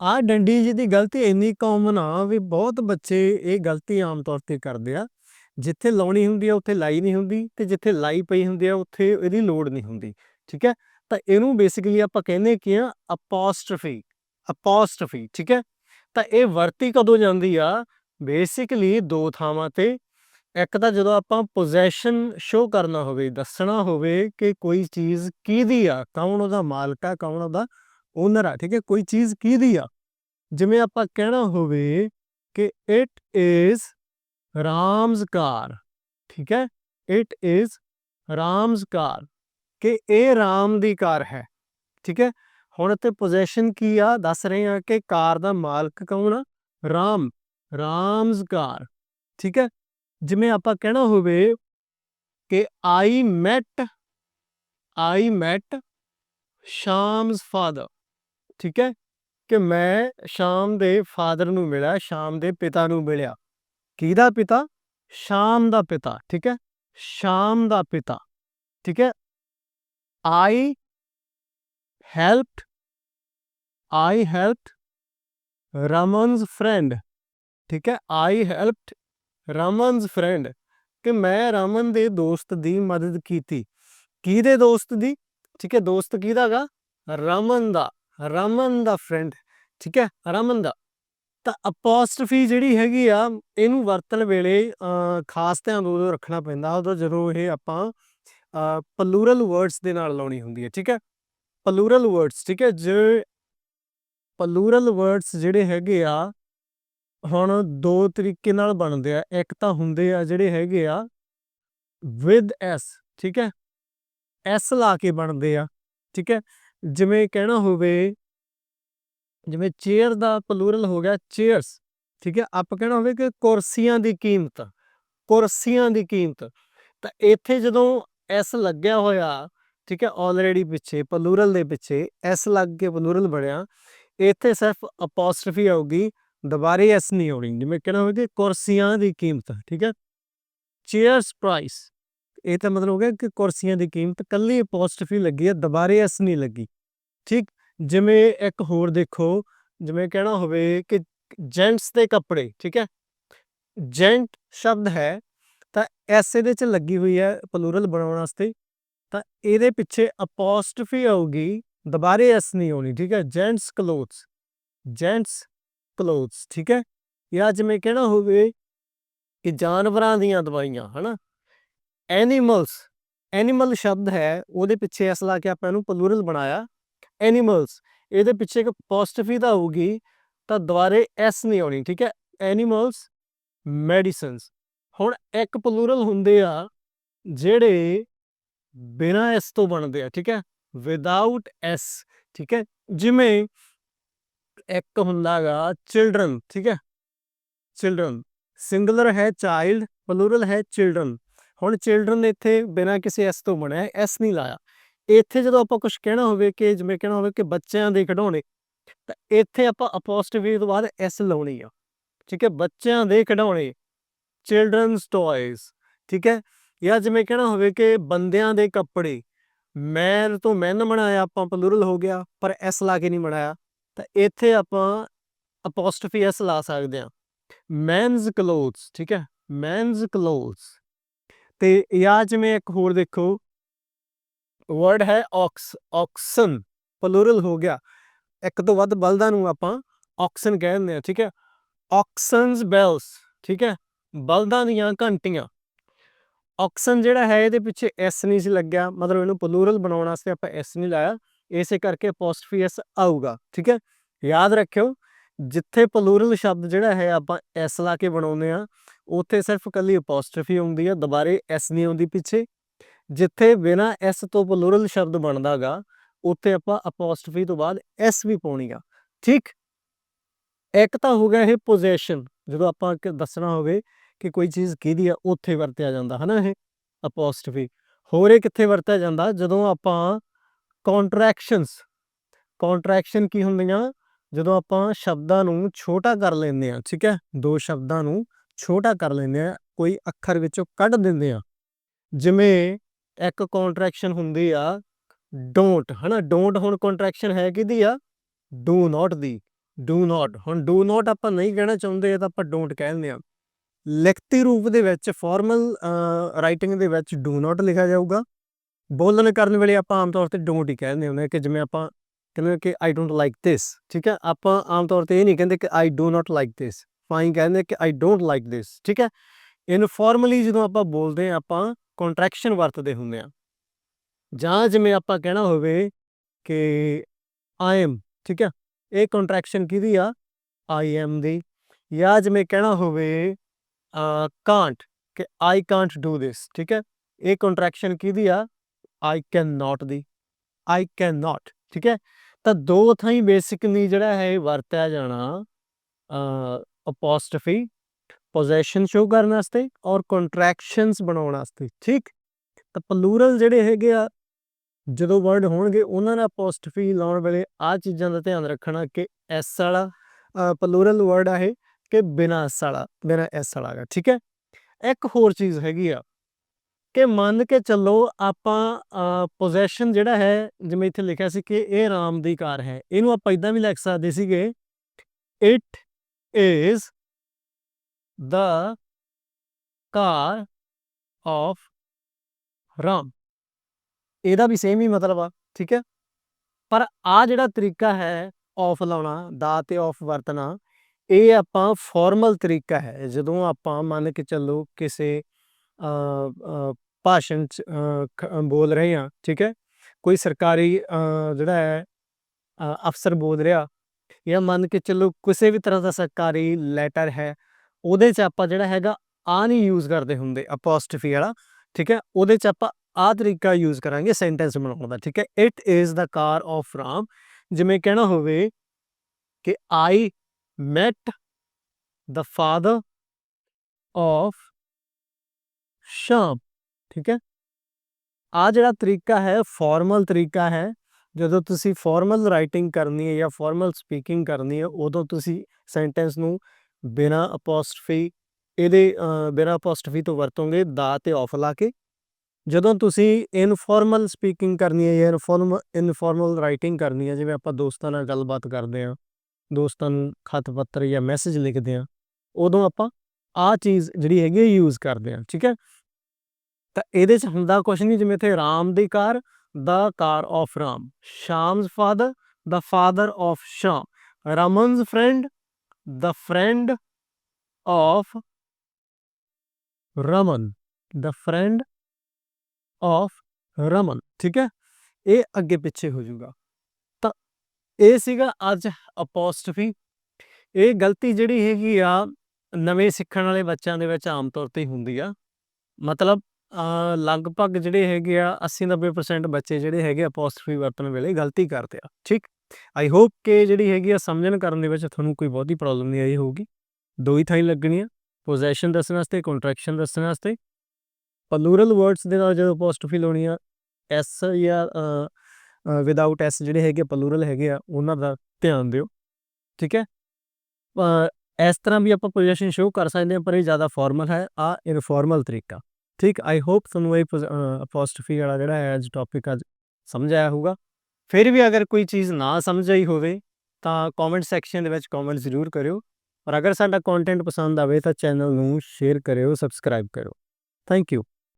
ਆਹ ਡੰਡੀ ਜੀ ਦੀ ਗਲਤੀ ਇੰਨੀ ਕਾਮਨ ਆ ਵੀ ਬਹੁਤ ਬੱਚੇ ਇਹ ਗਲਤੀ ਆਮ ਤੌਰ ਤੇ ਕਰਦੇ ਆ। ਜਿੱਥੇ ਲਾਉਣੀ ਹੁੰਦੀ ਆ, ਉੱਥੇ ਲਾਈ ਨਹੀਂ ਹੁੰਦੀ ਤੇ ਜਿੱਥੇ ਲਾਈ ਪਈ ਹੁੰਦੀ ਆ, ਉੱਥੇ ਇਹਦੀ ਲੋੜ ਨਹੀਂ ਹੁੰਦੀ, ਠੀਕ ਹੈ? ਤਾਂ ਇਹਨੂੰ ਬੇਸਿਕਲੀ ਆਪਾਂ ਕਹਿੰਦੇ ਕੀ ਆ ਅਪੋਸਟ੍ਰਫੀ ਅਪੋਸਟ੍ਰਫੀ ਠੀਕ ਹੈ? ਤਾਂ ਇਹ ਵਰਤੀ ਕਦੋਂ ਜਾਂਦੀ ਆ? ਬੇਸਿਕਲੀ ਦੋ ਥਾਵਾਂ ਤੇ। ਇੱਕ ਤਾਂ ਜਦੋਂ ਆਪਾਂ ਪੋਜੈਸ਼ਨ ਸ਼ੋ ਕਰਨਾ ਹੋਵੇ, ਦੱਸਣਾ ਹੋਵੇ ਕਿ ਕੋਈ ਚੀਜ਼ ਕਿਹਦੀ ਆ, ਕੌਣ ਉਹਦਾ ਮਾਲਕ ਆ, ਕੌਣ ਉਹਦਾ ਓਨਰ ਆ, ਠੀਕ ਹੈ? ਕੋਈ ਚੀਜ਼ ਕਿਹਦੀ ਆ? ਜਿਵੇਂ ਆਪਾਂ ਕਹਿਣਾ ਹੋਵੇ ਕਿ ਇਟ ਇਜ਼ ਰਾਮਸ ਕਾਰ ਠੀਕ ਹੈ? ਇਟ ਇਜ਼ ਰਾਮਸ ਕਾਰ ਕਿ ਇਹ ਰਾਮ ਦੀ ਕਾਰ ਹੈ, ਠੀਕ ਹੈ? ਹੁਣ ਇੱਥੇ ਪੋਜੈਸ਼ਨ ਕੀ ਆ? ਦੱਸ ਰਹੇ ਆ ਕਿ ਕਾਰ ਦਾ ਮਾਲਕ ਕੌਣ ਆ? ਰਾਮ ਰਾਮਸ ਕਾਰ ਠੀਕ ਹੈ? ਜਿਵੇਂ ਆਪਾਂ ਕਹਿਣਾ ਹੋਵੇ ਕਿ I met I met Shyam's father ਠੀਕ ਹੈ? ਕਿ ਮੈਂ ਸ਼ਾਮ ਦੇ ਫਾਦਰ ਨੂੰ ਮਿਲਿਆ, ਸ਼ਾਮ ਦੇ ਪਿਤਾ ਨੂੰ ਮਿਲਿਆ। ਕਿਹਦਾ ਪਿਤਾ? ਸ਼ਾਮ ਦਾ ਪਿਤਾ, ਠੀਕ ਹੈ? ਸ਼ਾਮ ਦਾ ਪਿਤਾ, ਠੀਕ ਹੈ? I helped I helped Raman's friend ਠੀਕ ਹੈ? ਆਈ ਹੈਲਪਡ ਰਮਨਸ ਫਰੈਂਡ ਕਿ ਮੈਂ ਰਮਨ ਦੇ ਦੋਸਤ ਦੀ ਮਦਦ ਕੀਤੀ। ਕਿਹਦੇ ਦੋਸਤ ਦੀ? ਠੀਕ ਹੈ, ਦੋਸਤ ਕਿਹਦਾਗਾ ਰਮਨ ਦਾ। ਰਮਨ ਦਾ ਫਰੈਂਡ ਠੀਕ ਹੈ ਰਮਨ ਦਾ। ਤਾਂ ਅਪੋਸਟ੍ਰਫੀ ਜਿਹੜੀ ਹੈਗੀ ਆ ਇਹਨੂੰ ਵਰਤਣ ਵੇਲੇ ਅ, ਖਾਸ ਧਿਆਨ ਉਦੋਂ ਰੱਖਣਾ ਪੈਂਦਾ ਉਦੋਂ ਜਦੋਂ ਇਹ ਆਪਾਂ ਪਲੂਰਲ ਵਰਡਸ ਦੇ ਨਾਲ ਲਾਉਣੀ ਹੁੰਦੀ ਹੈ ਠੀਕ ਹੈ। ਪਲੂਰਲ ਵਰਡਸ ਠੀਕ ਹੈ ਜੇ ਪਲੂਰਲ ਵਰਡਸ ਜਿਹੜੇ ਹੈਗੇ ਆ ਹੁਣ ਦੋ ਤਰੀਕੇ ਨਾਲ ਬਣਦੇ ਆ ਇੱਕ ਤਾਂ ਹੁੰਦੇ ਆ ਜਿਹੜੇ ਹੈਗੇ ਆ ਵਿਦ ਐਸ ਠੀਕ ਹੈ। ਐਸ ਲਾ ਕੇ ਬਣਦੇ ਆ ਠੀਕ ਹੈ। ਜਿਵੇਂ ਕਹਿਣਾ ਹੋਵੇ, ਜਿਵੇਂ ਚੇਅਰ ਦਾ ਪਲੂਰਲ ਹੋ ਗਿਆ ਚੇਅਰਸ ਠੀਕ ਹੈ? ਆਪਾਂ ਕਹਿਣਾ ਹੋਵੇ ਕਿ ਕੁਰਸੀਆਂ ਦੀ ਕੀਮਤ, ਕੁਰਸੀਆਂ ਦੀ ਕੀਮਤ। ਤਾਂ ਇੱਥੇ ਜਦੋਂ ਐਸ ਲੱਗਿਆ ਹੋਇਆ, ਠੀਕ ਹੈ? ਆਲਰੇਡੀ ਪਿੱਛੇ ਪਲੂਰਲ ਦੇ ਪਿੱਛੇ ਐਸ ਲੱਗ ਕੇ ਪਲੂਰਲ ਬਣਿਆ, ਇੱਥੇ ਸਿਰਫ ਅਪੋਸਟ੍ਰਫੀ ਆਊਗੀ, ਦੁਬਾਰੇ ਐਸ ਨਹੀਂ ਆਉਣੀ। ਜਿਵੇਂ ਕਹਿਣਾ ਹੋਵੇ ਕਿ ਕੁਰਸੀਆਂ ਦੀ ਕੀਮਤ, ਠੀਕ ਹੈ? ਚੇਅਰਸ ਪ੍ਰਾਈਸ ਇਹ ਤਾਂ ਮਤਲਬ ਹੋ ਗਿਆ ਕਿ ਕੁਰਸੀਆਂ ਦੀ ਕੀਮਤ ਕੱਲੀ ਅਪੋਸਟਫੀ ਲੱਗੀ ਹੈ, ਦੁਬਾਰੇ ਐਸ ਨਹੀਂ ਲੱਗੀ। ਠੀਕ? ਜਿਵੇਂ ਇੱਕ ਹੋਰ ਦੇਖੋ, ਜਿਵੇਂ ਕਹਿਣਾ ਹੋਵੇ ਕਿ ਜੈਂਟਸ ਦੇ ਕੱਪੜੇ, ਠੀਕ ਹੈ? ਜੈਂਟ ਸ਼ਬਦ ਹੈ, ਤਾਂ ਐਸ ਇਹਦੇ ਚ ਲੱਗੀ ਹੋਈ ਹੈ ਪਲੂਰਲ ਬਣਾਉਣ ਵਾਸਤੇ, ਤਾਂ ਇਹਦੇ ਪਿੱਛੇ ਅਪੋਸਟਫੀ ਆਊਗੀ, ਦੁਬਾਰੇ ਐਸ ਨਹੀਂ ਆਉਣੀ, ਠੀਕ ਹੈ? ਜੈਂਟਸ ਕਲੋਥਸ ਜੈਂਟਸ ਕਲੋਥਸ, ਠੀਕ ਹੈ? ਜਾਂ ਜਿਵੇਂ ਕਹਿਣਾ ਹੋਵੇ ਕਿ ਜਾਨਵਰਾਂ ਦੀਆਂ ਦਵਾਈਆਂ, ਹਨਾ? ਐਨੀਮਲਸ, ਐਨੀਮਲ ਸ਼ਬਦ ਹੈ, ਉਹਦੇ ਪਿੱਛੇ ਇਸ ਲਾ ਕੇ ਆਪਾਂ ਇਹਨੂੰ ਪਲੂਰਲ ਬਣਾਇਆ, ਐਨੀਮਲਸ। ਇਹਦੇ ਪਿੱਛੇ ਇੱਕ ਪੋਸਟਫੀ ਦਾ ਹੋਊਗੀ, ਤਾਂ ਦੁਬਾਰੇ ਐਸ ਨਹੀਂ ਆਉਣੀ, ਠੀਕ ਹੈ? ਐਨੀਮਲਸ ਮੈਡੀਸਨਸ ਹੁਣ ਇੱਕ ਪਲੂਰਲ ਹੁੰਦੇ ਆ, ਜਿਹੜੇ ਬਿਨਾ ਐਸ ਤੋਂ ਬਣਦੇ ਆ, ਠੀਕ ਹੈ? ਵਿਦਆਊਟ ਐਸ ਠੀਕ ਹੈ? ਜਿਵੇਂ ਇੱਕ ਹੁੰਦਾਗਾ ਚਿਲड्रन ਠੀਕ ਹੈ? ਚਿਲड्रन ਸਿੰਗੂਲਰ ਹੈ ਚਾਈਲਡ ਪਲੂਰਲ ਹੈ ਚਿਲड्रन ਹੁਣ ਚਿਲਡਰਨ ਇੱਥੇ ਬਿਨਾਂ ਕਿਸੇ ਐਸ ਤੋਂ ਬਣਿਆ ਐਸ ਨਹੀਂ ਲਾਇਆ। ਇੱਥੇ ਜਦੋਂ ਆਪਾਂ ਕੁਝ ਕਹਿਣਾ ਹੋਵੇ ਕਿ, ਜਿਵੇਂ ਕਹਿਣਾ ਹੋਵੇ ਕਿ ਬੱਚਿਆਂ ਦੇ ਖਿਡੌਣੇ, ਤਾਂ ਇੱਥੇ ਆਪਾਂ ਅਪੋਸਟ੍ਰੋਫੀ ਤੋਂ ਬਾਅਦ ਐਸ ਲਾਉਣੀ ਆ। ਠੀਕ ਹੈ, ਬੱਚਿਆਂ ਦੇ ਖਿਡੌਣੇ ਚਿਲਡਰਨਸ ਟॉयਜ਼ ਠੀਕ ਹੈ, ਜਾਂ ਜਿਵੇਂ ਕਹਿਣਾ ਹੋਵੇ ਕਿ ਬੰਦਿਆਂ ਦੇ ਕੱਪੜੇ। ਮੈਨ ਤੋਂ ਮੈਨ ਬਣਾਇਆ, ਆਪਾਂ ਪਲੂਰਲ ਹੋ ਗਿਆ, ਪਰ ਐਸ ਲਾ ਕੇ ਨਹੀਂ ਬਣਾਇਆ। ਤਾਂ ਇੱਥੇ ਆਪਾਂ ਅਪੋਸਟ੍ਰੋਫੀ ਐਸ ਲਾ ਸਕਦੇ ਆ ਮੈਨਸ ਕਲੋਥਸ ਠੀਕ ਹੈ ਮੈਨਸ ਕਲੋਥਸ ਤੇ ਜਾਂ ਜਿਵੇਂ ਇੱਕ ਹੋਰ ਦੇਖੋ। ਵਰਡ ਹੈ ਔਕਸ ਔਕਸਨ ਪਲੂਰਲ ਹੋ ਗਿਆ। ਇੱਕ ਤੋਂ ਵੱਧ ਬਲਦਾਂ ਨੂੰ ਆਪਾਂ ਆਕਸਨ ਕਹਿ ਦਿੰਦੇ ਆ ਠੀਕ ਹੈ? ਔਕਸਨਸ ਬੈਲਸ ਠੀਕ ਹੈ? ਬਲਦਾਂ ਦੀਆਂ ਘੰਟੀਆਂ। ਆਕਸਨ ਜਿਹੜਾ ਹੈ ਇਹਦੇ ਪਿੱਛੇ ਐਸ ਨਹੀਂ ਸੀ ਲੱਗਿਆ, ਮਤਲਬ ਇਹਨੂੰ ਪਲੂਰਲ ਬਣਾਉਣ ਵਾਸਤੇ ਆਪਾਂ ਐਸ ਨਹੀਂ ਲਾਇਆ। ਇਸੇ ਕਰਕੇ ਅਪੋਸਟ੍ਰਫੀ ਐਸ ਆਊਗਾ, ਠੀਕ ਹੈ? ਯਾਦ ਰੱਖਿਓ ਜਿੱਥੇ ਪਲੂਰਲ ਸ਼ਬਦ ਜਿਹੜਾ ਹੈ ਆਪਾਂ ਐਸ ਲਾ ਕੇ ਬਣਾਉਂਦੇ ਆ ਉੱਥੇ ਸਿਰਫ ਕੱਲੀ ਅਪੋਸਟ੍ਰਫੀ ਆਉਂਦੀ ਆ ਦੁਬਾਰੇ ਐਸ ਨਹੀਂ ਆਉਂਦੀ ਪਿੱਛੇ। ਜਿੱਥੇ ਬਿਨਾ ਐਸ ਤੋਂ ਪਲੂਰਲ ਸ਼ਬਦ ਬਣਦਾਗਾ, ਉੱਥੇ ਆਪਾਂ ਅਪੋਸਟ੍ਰਫੀ ਤੋਂ ਬਾਅਦ ਐਸ ਵੀ ਪਾਉਣੀ ਆ। ਠੀਕ? ਇੱਕ ਤਾਂ ਹੋ ਗਿਆ ਇਹ ਪੋਜੈਸ਼ਨ ਜਦੋਂ ਆਪਾਂ ਦੱਸਣਾ ਹੋਵੇ ਕਿ ਕੋਈ ਚੀਜ਼ ਕਿਹਦੀ ਆ, ਉੱਥੇ ਵਰਤਿਆ ਜਾਂਦਾ, ਹਨਾ ਇਹ? ਅਪੋਸਟ੍ਰਫੀ ਹੋਰ ਇਹ ਕਿੱਥੇ ਵਰਤਿਆ ਜਾਂਦਾ? ਜਦੋਂ ਆਪਾਂ ਕੰਟਰੈਕਸ਼ਨਸ ਕੰਟਰੈਕਸ਼ਨ ਕੀ ਹੁੰਦੀਆਂ? ਜਦੋਂ ਆਪਾਂ ਸ਼ਬਦਾਂ ਨੂੰ ਛੋਟਾ ਕਰ ਲੈਂਦੇ ਆ ਠੀਕ ਹੈ, ਦੋ ਸ਼ਬਦਾਂ ਨੂੰ ਛੋਟਾ ਕਰ ਲੈਂਦੇ ਆ ਕੋਈ ਅੱਖਰ ਵਿੱਚੋਂ ਕੱਢ ਦਿੰਦੇ ਆ ਜਿਵੇਂ ਇੱਕ ਕੰਟਰੈਕਸ਼ਨ ਹੁੰਦੀ ਆ ਡੋਂਟ ਹਨਾ? ਡੋਂਟ ਹੁਣ ਕੰਟਰੈਕਸ਼ਨ ਹੈ ਕਿਹਦੀ ਆ? Do not the. Do not ਹੁਣ ਡੂ ਨਾਟ ਆਪਾਂ ਨਹੀਂ ਕਹਿਣਾ ਚਾਹੁੰਦੇ ਤਾਂ ਆਪਾਂ ਡੋਂਟ ਕਹਿੰਦੇ ਆ ਲਿਖਤੀ ਰੂਪ ਦੇ ਵਿੱਚ ਫਾਰਮਲ ਰਾਈਟਿੰਗ ਦੇ ਵਿੱਚ ਡੂ ਨਾਟ ਲਿਖਿਆ ਜਾਊਗਾ। ਬੋਲਣ ਕਰਨ ਵੇਲੇ ਆਪਾਂ ਆਮ ਤੌਰ ਤੇ ਡੋਂਟ ਹੀ ਕਹਿੰਦੇ ਹੁੰਦੇ ਕਿ ਜਿਵੇਂ ਆਪਾਂ ਕਹਿੰਦੇ ਕਿ ਆਈ ਡੋਂਟ ਲਾਈਕ ਥਿਸ ਠੀਕ ਹੈ? ਆਪਾਂ ਆਮ ਤੌਰ ਤੇ ਇਹ ਨਹੀਂ ਕਹਿੰਦੇ ਕਿ I do not like this fine ਕਹਿੰਦੇ ਕਿ ਆਈ ਡੋਂਟ ਲਾਈਕ ਥਿਸ ਠੀਕ ਹੈ? ਇਨਫਾਰਮਲੀ ਜਦੋਂ ਆਪਾਂ ਬੋਲਦੇ ਆ ਆਪਾਂ ਕੰਟਰੈਕਸ਼ਨ ਵਰਤਦੇ ਹੁੰਦੇ ਆ ਜਾਂ ਜਿਵੇਂ ਆਪਾਂ ਕਹਿਣਾ ਹੋਵੇ ਕਿ ਆਈ ਐਮ ਠੀਕ ਹੈ? ਇਹ ਕੰਟਰੈਕਸ਼ਨ ਕਿਹਦੀ ਆ? ਆਈ ਐਮ ਦੀ। ਜਾਂ ਜਿਵੇਂ ਕਹਿਣਾ ਹੋਵੇ ਕਾਂਟ ਕਿ ਆਈ ਕਾਂਟ ਡੂ ਥਿਸ ਠੀਕ ਹੈ? ਇਹ ਕੰਟਰੈਕਸ਼ਨ ਕਿਹਦੀ ਆ? I can not the. I can not ਠੀਕ ਹੈ? ਤਾਂ ਦੋ ਥਾਈਂ ਬੇਸਿਕਲੀ ਜਿਹੜਾ ਹੈ ਵਰਤਿਆ ਜਾਣਾ ਅਪੋਸਟ੍ਰਫੀ ਪੋਜੈਸ਼ਨ ਸ਼ੋ ਕਰਨ ਵਾਸਤੇ ਔਰ ਕੰਟਰੈਕਸ਼ਨਸ ਬਣਾਉਣ ਵਾਸਤੇ, ਠੀਕ? ਤਾਂ ਪਲੂਰਲ ਜਿਹੜੇ ਹੈਗੇ ਆ, ਜਦੋਂ ਵਰਡ ਹੋਣਗੇ, ਉਹਨਾਂ ਨਾਲ ਅਪੋਸਟ੍ਰਫੀ ਲਾਉਣ ਵੇਲੇ ਆ ਚੀਜ਼ਾਂ ਦਾ ਧਿਆਨ ਰੱਖਣਾ ਕਿ ਐਸ ਵਾਲਾ ਪਲੂਰਲ ਵਰਡ ਆ ਇਹ, ਕਿ ਬਿਨਾ ਐਸ ਵਾਲਾ, ਬਿਨਾ ਐਸ ਵਾਲਾ ਗਾ, ਠੀਕ ਹੈ? ਇੱਕ ਹੋਰ ਚੀਜ਼ ਹੈਗੀ ਆ ਕਿ ਮੰਨ ਕੇ ਚੱਲੋ ਆਪਾਂ ਪੋਜੈਸ਼ਨ ਜਿਹੜਾ ਹੈ, ਜਿਵੇਂ ਇੱਥੇ ਲਿਖਿਆ ਸੀ ਕਿ ਇਹ ਰਾਮ ਦੀ ਕਾਰ ਹੈ, ਇਹਨੂੰ ਆਪਾਂ ਇਦਾਂ ਵੀ ਲਿਖ ਸਕਦੇ ਸੀਗੇ it is the car of Ram ਇਹਦਾ ਵੀ ਸੇਮ ਹੀ ਮਤਲਬ ਆ, ਠੀਕ ਹੈ? ਪਰ ਆ ਜਿਹੜਾ ਤਰੀਕਾ ਹੈ ਆਫ ਲਾਉਣਾ, ਦਾ ਤੇ ਆਫ ਵਰਤਣਾ, ਇਹ ਆਪਾਂ ਫਾਰਮਲ ਤਰੀਕਾ ਹੈ, ਜਦੋਂ ਆਪਾਂ ਮੰਨ ਕੇ ਚੱਲੋ ਕਿਸੇ ਭਾਸ਼ਣ ਚ ਬੋਲ ਰਹੇ ਹਾਂ ਠੀਕ ਹੈ ਕੋਈ ਸਰਕਾਰੀ ਜਿਹੜਾ ਹੈ ਅਫਸਰ ਬੋਲ ਰਿਹਾ ਜਾਂ ਮੰਨ ਕੇ ਚੱਲੋ ਕਿਸੇ ਵੀ ਤਰ੍ਹਾਂ ਦਾ ਸਰਕਾਰੀ ਲੈਟਰ ਹੈ ਉਹਦੇ 'ਚ ਆਪਾਂ ਜਿਹੜਾ ਹੈਗਾ ਆ ਨਹੀਂ ਯੂਜ਼ ਕਰਦੇ ਹੁੰਦੇ ਅਪੋਸਟ੍ਰਫੀ ਵਾਲਾ ਠੀਕ ਹੈ ਉਹਦੇ 'ਚ ਆਪਾਂ ਆ ਤਰੀਕਾ ਯੂਜ਼ ਕਰਾਂਗੇ ਸੈਂਟੈਂਸ ਬਣਾਉਣ ਦਾ ਠੀਕ ਹੈ it is the car of Ram ਜਿਵੇਂ ਕਹਿਣਾ ਹੋਵੇ ਕਿ I met the father of Shyam ਠੀਕ ਹੈ ਆ ਜਿਹੜਾ ਤਰੀਕਾ ਹੈ ਫਾਰਮਲ ਤਰੀਕਾ ਹੈ ਜਦੋਂ ਤੁਸੀਂ ਫਾਰਮਲ ਰਾਈਟਿੰਗ ਕਰਨੀ ਹੈ ਜਾਂ ਫਾਰਮਲ ਸਪੀਕਿੰਗ ਕਰਨੀ ਹੈ ਉਦੋਂ ਤੁਸੀਂ ਸੈਂਟੈਂਸ ਨੂੰ ਬਿਨਾ ਅਪੋਸਟ੍ਰਫੀ ਇਹਦੇ ਬਿਨਾ ਅਪੋਸਟ੍ਰਫੀ ਤੋਂ ਵਰਤੋਂਗੇ ਦਾ ਤੇ ਆਫ ਲਾ ਕੇ ਜਦੋਂ ਤੁਸੀਂ ਇਨਫਾਰਮਲ ਸਪੀਕਿੰਗ ਕਰਨੀ ਹੈ ਜਾਂ ਇਨਫਾਰਮਲ ਇਨਫਾਰਮਲ ਰਾਈਟਿੰਗ ਕਰਨੀ ਹੈ ਜਿਵੇਂ ਆਪਾਂ ਦੋਸਤਾਂ ਨਾਲ ਗੱਲਬਾਤ ਕਰਦੇ ਆ ਦੋਸਤਾਂ ਨੂੰ ਖਤ ਪੱਤਰ ਜਾਂ ਮੈਸੇਜ ਲਿਖਦੇ ਆ ਉਦੋਂ ਆਪਾਂ ਆ ਚੀਜ਼ ਜਿਹੜੀ ਹੈਗੀ ਯੂਜ਼ ਕਰਦੇ ਆ ਠੀਕ ਹੈ ਤਾਂ ਇਹਦੇ ਚ ਹੁੰਦਾ ਕੁਝ ਨਹੀਂ ਜਿਵੇਂ ਇੱਥੇ ਰਾਮ ਦੀ car, the car of Ram. Shyam's father, the father of Shyam. Raman's friend, the friend of Raman. the friend of Raman, ਠੀਕ ਹੈ? ਇਹ ਅੱਗੇ ਪਿੱਛੇ ਹੋ ਜਾਊਗਾ। ਤਾਂ ਇਹ ਸੀਗਾ ਅੱਜ ਅਪੋਸਟਫੀ ਇਹ ਗਲਤੀ ਜਿਹੜੀ ਹੈਗੀ ਆ, ਨਵੇਂ ਸਿੱਖਣ ਵਾਲੇ ਬੱਚਿਆਂ ਦੇ ਵਿੱਚ ਆਮ ਤੌਰ ਤੇ ਹੁੰਦੀ ਆ। ਮਤਲਬ ਲਗਭਗ ਜਿਹੜੇ ਹੈਗੇ ਆ 80-90% ਬੱਚੇ ਜਿਹੜੇ ਹੈਗੇ ਅਪੋਸਟ੍ਰਫੀ ਵਰਤਣ ਵੇਲੇ ਗਲਤੀ ਕਰਦੇ ਆ, ਠੀਕ? ਆਈ ਹੋਪ ਕਿ ਜਿਹੜੀ ਹੈਗੀ ਆ ਸਮਝਣ ਕਰਨ ਦੇ ਵਿੱਚ ਤੁਹਾਨੂੰ ਕੋਈ ਬਹੁਤੀ ਪ੍ਰੋਬਲਮ ਨਹੀਂ ਆਈ ਹੋਊਗੀ। ਦੋ ਹੀ ਥਾਈਂ ਲੱਗਣੀ ਆ ਪੋਜੈਸ਼ਨ ਦੱਸਣ ਵਾਸਤੇ ਕੰਟਰੈਕਸ਼ਨ ਦੱਸਣ ਵਾਸਤੇ। ਪਲੂਰਲ ਵਰਡਸ ਦੇ ਨਾਲ ਜਦੋਂ ਅਪੋਸਟ੍ਰੋਫੀ ਲਾਉਣੀ ਆ ਐਸ ਜਾਂ ਵਿਦਆਊਟ ਐਸ ਜਿਹੜੇ ਹੈਗੇ ਪਲੂਰਲ ਹੈਗੇ ਆ, ਉਹਨਾਂ ਦਾ ਧਿਆਨ ਦਿਓ, ਠੀਕ ਹੈ? ਇਸ ਤਰ੍ਹਾਂ ਵੀ ਆਪਾਂ ਪੋਜੈਸ਼ਨ ਸ਼ੋ ਕਰ ਸਕਦੇ ਹਾਂ, ਪਰ ਇਹ ਜ਼ਿਆਦਾ ਫਾਰਮਲ ਹੈ, ਆ ਇਨਫਾਰਮਲ ਤਰੀਕਾ। ਠੀਕ ਆਈ ਹੋਪ ਤੁਹਾਨੂੰ ਇਹ ਅਪੋਸਟ੍ਰੋਫੀ ਵਾਲਾ ਜਿਹੜਾ ਹੈ, ਅੱਜ ਟੌਪਿਕ ਅੱਜ ਸਮਝ ਆਇਆ ਹੋਊਗਾ। ਫਿਰ ਵੀ ਅਗਰ ਕੋਈ ਚੀਜ਼ ਨਾ ਸਮਝ ਆਈ ਹੋਵੇ, ਤਾਂ ਕਮੈਂਟ ਸੈਕਸ਼ਨ ਦੇ ਵਿੱਚ ਕਮੈਂਟ ਜ਼ਰੂਰ ਕਰਿਓ। ਔਰ ਅਗਰ ਸਾਡਾ ਕੰਟੈਂਟ ਪਸੰਦ ਆਵੇ, ਤਾਂ ਚੈਨਲ ਨੂੰ ਸ਼ੇਅਰ ਕਰਿਓ ਸਬਸਕ੍ਰਾਈਬ ਕਰਿਓ। Thank you